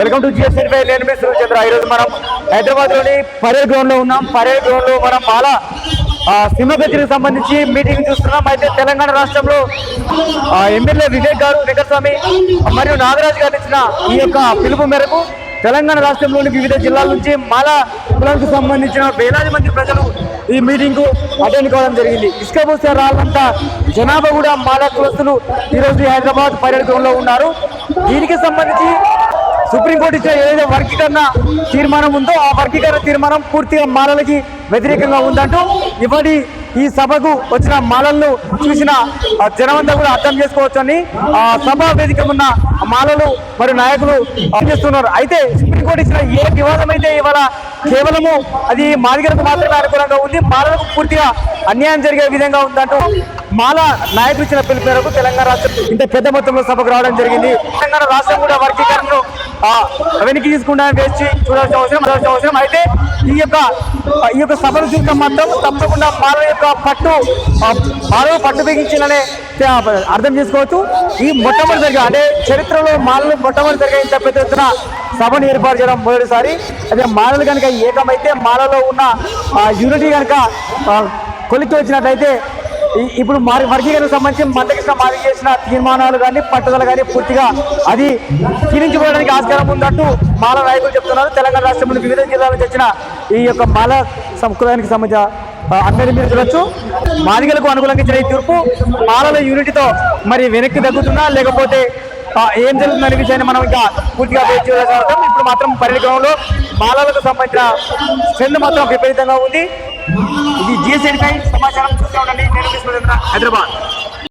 Welcome to GS five నేను మీ సురేష్ చంద్ర. ఈరోజు మనం హైదరాబాద్లోని పరేడ్ గ్రౌండ్లో ఉన్నాం. పరేడ్ గ్రౌండ్లో మనం చాలా సినిమా కచేరీకి సంబంధించి మీటింగ్ చూస్తున్నాం. అయితే తెలంగాణ రాష్ట్రంలో ఎమ్మెల్యే వివేక్ గారు వెంకటస్వామి మరియు నాగరాజు గారు ఇచ్చిన ఈ యొక్క పిలుపు మేరకు తెలంగాణ రాష్ట్రంలోని వివిధ జిల్లాల నుంచి మాలా కులానికి సంబంధించిన వేలాది మంది ప్రజలు ఈ మీటింగ్కు అటెండ్ కావడం జరిగింది. ఇసుక పోసే రాళ్ళంతా జనాభా కూడా మాలా కులస్తులు ఈరోజు హైదరాబాద్ పర్యటనలో ఉన్నారు. దీనికి సంబంధించి సుప్రీంకోర్టు ఇచ్చిన ఏదైతే వర్గీకరణ తీర్మానం ఉందో ఆ వర్గీకరణ తీర్మానం పూర్తిగా మాలలకి వ్యతిరేకంగా ఉందంటూ ఇవాటి ఈ సభకు వచ్చిన మాలలను చూసిన జనమంతా కూడా అర్థం చేసుకోవచ్చని ఆ సభ వేదిక ఉన్న మాలలు మరియు నాయకులు చేస్తున్నారు. అయితే సుప్రీంకోర్టు ఇచ్చిన ఏ వివాదం అయితే ఇవాళ కేవలము అది మాదిగలకు మాత్రమే అనుకూలంగా ఉంది మాలలకు పూర్తిగా అన్యాయం జరిగే విధంగా ఉందంటూ మాల నాయకులు ఇచ్చిన పిలుపు మేరకు తెలంగాణ రాష్ట్రం ఇంత పెద్ద మొత్తంలో సభకు రావడం జరిగింది. తెలంగాణ రాష్ట్రం కూడా వర్గీకరణను వెనక్కి తీసుకుంటా వేసి చూడాల్సిన అవసరం చూడాల్సిన అవసరం. అయితే ఈ యొక్క ఈ యొక్క సభను చూసిన మాత్రం తప్పకుండా మాల యొక్క పట్టు ఆ, మానవ పట్టు బిగించిందనే అర్థం చేసుకోవచ్చు. ఈ మొట్టమొదటిసారిగా అంటే చరిత్రలో మాలలు మొట్టమొదటిసారిగా ఇంత పెద్ద ఎత్తున సభను ఏర్పాటు చేయడం మొదటిసారి. అదే మాలలు కనుక ఏకమైతే మాలలో ఉన్న యూనిటీ కనుక కొలికి వచ్చినట్లయితే ఇప్పుడు మరి వర్గీకరణకు సంబంధించి మందకృష్ణ మాది చేసిన తీర్మానాలు కానీ పట్టుదల కానీ పూర్తిగా అది క్షీణించిపోవడానికి ఆస్కారం ఉందంటూ మాల నాయకులు చెప్తున్నారు. తెలంగాణ రాష్ట్రంలో వివిధ జిల్లాల నుంచి వచ్చిన ఈ యొక్క మాల సంస్కృతానికి సంబంధించిన అందరి మీరు చూడొచ్చు. మాదిగలకు అనుకూలంగా ఇచ్చిన ఈ తీర్పు మాలల యూనిట్తో మరి వెనక్కి తగ్గుతుందా? లేకపోతే ఏం జరుగుతుందనే విషయాన్ని మనం ఇంకా పూర్తిగా వేచి చూడాల్సిన ఇప్పుడు మాత్రం పరిణికంలో మాలలకు సంబంధించిన స్ట్రెంత్ మాత్రం విపరీతంగా ఉంది. ఇది జిఎస్ఎన్పై సమాచారం చూస్తూ ఉండండి. హైదరాబాద్.